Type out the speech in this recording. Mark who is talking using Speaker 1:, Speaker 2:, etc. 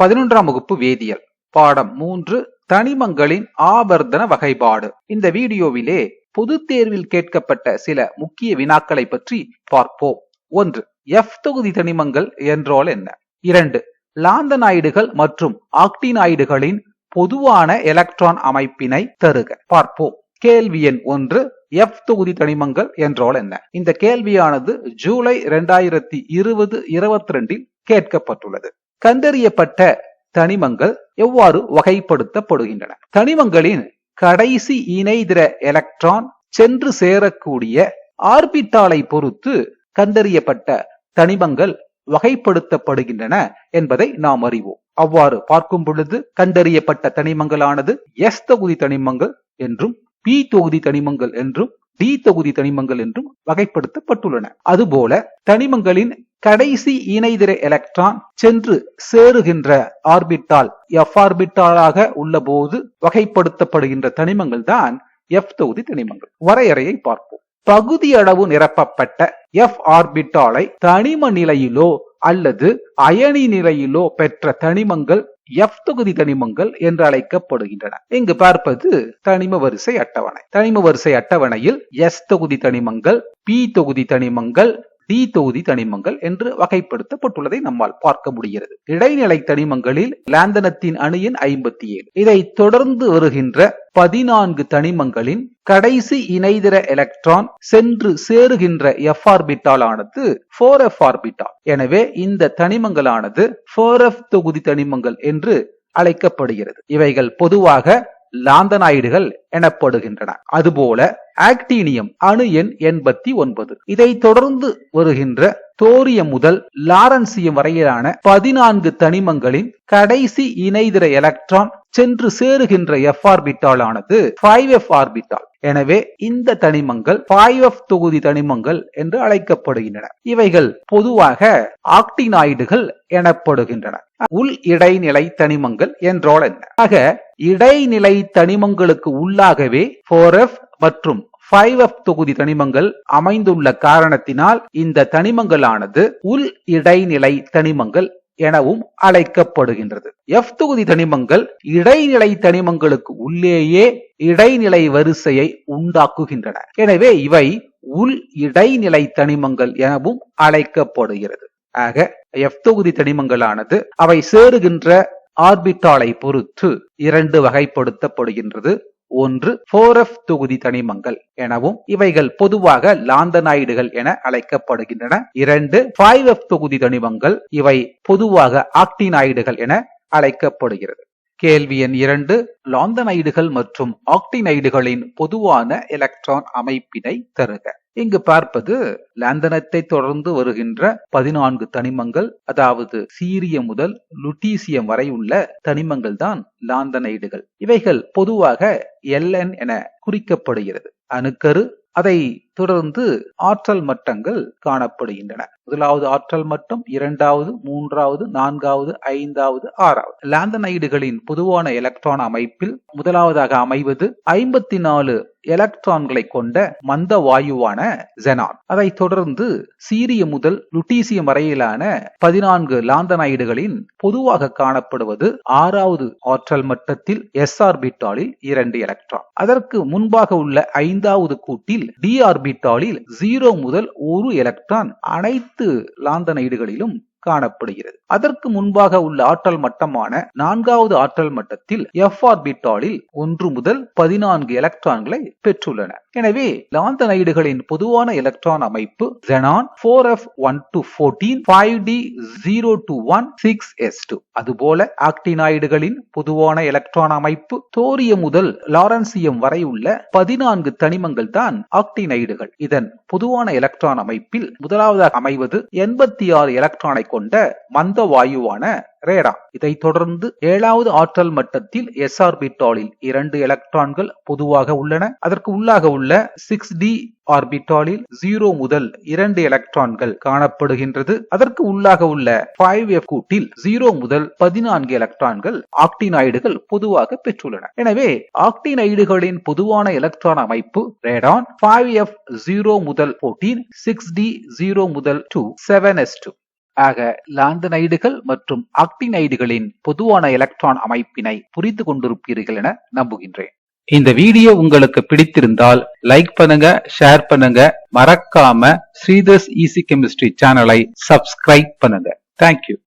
Speaker 1: பதினொன்றாம் வகுப்பு வேதியியல் பாடம் மூன்று தனிமங்களின் ஆவர்த்தன வகைபாடு இந்த வீடியோவிலே பொது தேர்வில் கேட்கப்பட்ட சில முக்கிய வினாக்களை பற்றி பார்ப்போம். ஒன்று எஃப் தொகுதி தனிமங்கள் என்றால் என்ன? இரண்டு லாந்தனாய்டுகள் மற்றும் ஆக்டினாய்டுகளின் பொதுவான எலக்ட்ரான் அமைப்பினை தருக. பார்ப்போம். கேள்வி எண் ஒன்று எஃப் தொகுதி தனிமங்கள் என்றால் என்ன? இந்த கேள்வியானது ஜூலை இரண்டாயிரத்தி இருபது இருபத்தி ரெண்டில் கேட்கப்பட்டுள்ளது. கண்டறியப்பட்ட தனிமங்கள் எவ்வாறு வகைப்படுத்தப்படுகின்றன? தனிமங்களின் கடைசி இணைதிர எலக்ட்ரான் சென்று சேரக்கூடிய ஆர்பிட்டாலை பொறுத்து கண்டறியப்பட்ட தனிமங்கள் வகைப்படுத்தப்படுகின்றன என்பதை நாம் அறிவோம். அவ்வாறு பார்க்கும் பொழுது கண்டறியப்பட்ட தனிமங்களானது எஸ் தொகுதி தனிமங்கள் என்றும் பி தொகுதி தனிமங்கள் என்றும் டி தொகுதி தனிமங்கள் என்றும் வகைப்படுத்தப்பட்டுள்ளன. அதுபோல தனிமங்களின் கடைசி இணைதிர எலக்ட்ரான் சென்று சேருகின்ற ஆர்பிட்டால் எஃப் ஆர்பிட்டாலாக உள்ள போது வகைப்படுத்தப்படுகின்ற தனிமங்கள் தான் எஃப் தொகுதி தனிமங்கள். வரையறையை பார்ப்போம். பகுதி அளவு நிரப்பப்பட்ட எஃப் ஆர்பிட்டாலை தனிம நிலையிலோ அல்லது அயனி நிலையிலோ பெற்ற தனிமங்கள் எஃப் தொகுதி தனிமங்கள் என்று அழைக்கப்படுகின்றன. இங்கு பார்ப்பது தனிம வரிசை அட்டவணை. தனிம வரிசை அட்டவணையில் எஸ் தொகுதி தனிமங்கள் பி தொகுதி தனிமங்கள் தீ தொகுதி தனிமங்கள் என்று வகைப்படுத்தப்பட்டுள்ளதை நம்மால் பார்க்க முடிகிறது. இடைநிலை தனிமங்களில் லாந்தனத்தின் அணியின் ஐம்பத்தி ஏழு இதை தொடர்ந்து வருகின்ற பதினான்கு தனிமங்களின் கடைசி இணைதிர எலக்ட்ரான் சென்று சேருகின்ற எஃப் ஆர்பிட்டால் ஆனது போர் எஃப் ஆர்பிட்டால் எனவே இந்த தனிமங்களானது போர் எஃப் தொகுதி தனிமங்கள் என்று அழைக்கப்படுகிறது. இவைகள் பொதுவாக லாந்தனாய்டுகள் எனப்படுகின்றன. அதுபோல ஆக்டீனியம் அணு எண் எண்பத்தி ஒன்பது. இதை தொடர்ந்து வருகின்ற தோரியம் முதல் லாரன்சியம் வரையிலான பதினான்கு தனிமங்களின் கடைசி இணைதிர எலக்ட்ரான் சென்று சேருகின்ற எஃப் ஆர்பிட்டால் ஆனது ஃபைவ் எஃப் ஆர்பிட்டால் எனவே இந்த தனிமங்கள் ஃபைவ் எஃப் தொகுதி தனிமங்கள் என்று அழைக்கப்படுகின்றன. இவைகள் பொதுவாக ஆக்டினாய்டுகள் எனப்படுகின்றன. உள் இடைநிலை தனிமங்கள் என்றால் என்ன? ஆக இடைநிலை தனிமங்களுக்கு உள்ளாகவே போர் எஃப் மற்றும் ஃபைவ் எஃப் தொகுதி தனிமங்கள் அமைந்துள்ள காரணத்தினால் இந்த தனிமங்களானது உள் இடைநிலை தனிமங்கள் எனவும் அழைக்கப்படுகின்றது. எஃப் தொகுதி தனிமங்கள் இடைநிலை தனிமங்களுக்கு உள்ளேயே இடைநிலை வரிசையை உண்டாக்குகின்றன. எனவே இவை உள் இடைநிலை தனிமங்கள் எனவும் அழைக்கப்படுகிறது. ஆக எஃப் தொகுதி தனிமங்களானது அவை சேருகின்ற ஆர்பிட்டாலை பொறுத்து இரண்டு வகைப்படுத்தப்படுகின்றது. ஒன்று போர் எஃப் தொகுதி தனிமங்கள் எனவும் இவைகள் பொதுவாக லாந்தனாய்டுகள் என அழைக்கப்படுகின்றன. இரண்டு ஃபைவ் எஃப் தொகுதி தனிமங்கள் இவை பொதுவாக ஆக்டினாய்டுகள் என அழைக்கப்படுகிறது. கேள்வி எண் இரண்டு லாந்தனைடுகள் மற்றும் ஆக்டினைடுகளின் பொதுவான எலக்ட்ரான் அமைப்பினை தருக. இங்கு பார்ப்பது லாந்தனத்தை தொடர்ந்து வருகின்ற பதினான்கு தனிமங்கள் அதாவது சீரியம் முதல் லுட்டீசியம் வரை உள்ள தனிமங்கள் தான் லாந்தனைடுகள் இவைகள் பொதுவாக எல்என் என குறிக்கப்படுகிறது. அணுக்கரு அதை தொடர்ந்து ஆற்றல் மட்டங்கள் காணப்படுகின்றன. முதலாவது ஆற்றல் மட்டம் இரண்டாவது மூன்றாவது நான்காவது ஐந்தாவது ஆறாவது. லாந்தனைடுகளின் பொதுவான எலக்ட்ரான் அமைப்பில் முதலாவதாக அமைவது ஐம்பத்தி நாலு எலக்ட்ரான்களை கொண்ட மந்த வாயுவான ஜெனான் அதைத் தொடர்ந்து சீரியம் முதல் லுட்டீசியம் வரையிலான பதினான்கு லாந்தனைடுகளின் பொதுவாக காணப்படுவது ஆறாவது ஆற்றல் மட்டத்தில் எஸ் ஆர்பிட்டாலில் இரண்டு எலக்ட்ரான் அதற்கு முன்பாக உள்ள ஐந்தாவது கூட்டில் டி ஆர்பிட்டாலில் ஜீரோ முதல் ஒரு எலக்ட்ரான் அனைத்து லாந்தனைடுகளிலும் காணப்படுகிறது. அதற்கு முன்பாக உள்ள ஆற்றல் மட்டமான நான்காவது ஆற்றல் மட்டத்தில் எஃப் ஆர்பிட்டாலில் ஒன்று முதல் பதினான்கு எலக்ட்ரான்களை பெற்றுள்ளன. எனவே லாந்தனைடுகளின் பொதுவான எலக்ட்ரான் அமைப்பு xenon four F one to fourteen five D zero to one six S two அதுபோல ஆக்டினாய்டுகளின் பொதுவான எலக்ட்ரான் அமைப்பு தோரியம் முதல் லாரன்சியம் வரை உள்ள பதினான்கு தனிமங்கள் தான் ஆக்டினைடுகள் இதன் பொதுவான எலக்ட்ரான் அமைப்பில் முதலாவதாக அமைவது எண்பத்தி ஆறு எலக்ட்ரானை கொண்ட மந்த வாயுவான ரேடா. இதை தொடர்ந்து ஏழாவது ஆற்றல் மட்டத்தில் எஸ் ஆர்பிட்டாலில் இரண்டு எலக்ட்ரான்கள் பொதுவாக உள்ளன. அதற்கு உள்ளாக உள்ள சிக்ஸ் டி ஆர்பிட்டாலில் ஜீரோ முதல் இரண்டு எலக்ட்ரான்கள் காணப்படுகின்றது. அதற்கு உள்ளாக உள்ள ஃபைவ் எஃப் கூட்டில் ஜீரோ முதல் பதினான்கு எலக்ட்ரான்கள் ஆக்டினைடுகள் பொதுவாக பெற்றுள்ளன. எனவே ஆக்டினைடுகளின் பொதுவான எலக்ட்ரான் அமைப்பு ரேடான் ஃபைவ் எஃப் ஜீரோ முதல் போர்டீன் சிக்ஸ் டி ஜீரோ முதல் டூ செவன் எஸ் டூ ஆக லாந்தனைடுகள் மற்றும் ஆக்டினைடுகளின் பொதுவான எலக்ட்ரான் அமைப்பினை புரிந்து கொண்டிருப்பீர்கள் என நம்புகின்றேன். இந்த வீடியோ உங்களுக்கு பிடித்திருந்தால் லைக் பண்ணுங்க ஷேர் பண்ணுங்க மறக்காம ஸ்ரீதர்ஸ் ஈசி கெமிஸ்ட்ரி சேனலை சப்ஸ்கிரைப் பண்ணுங்க. Thank you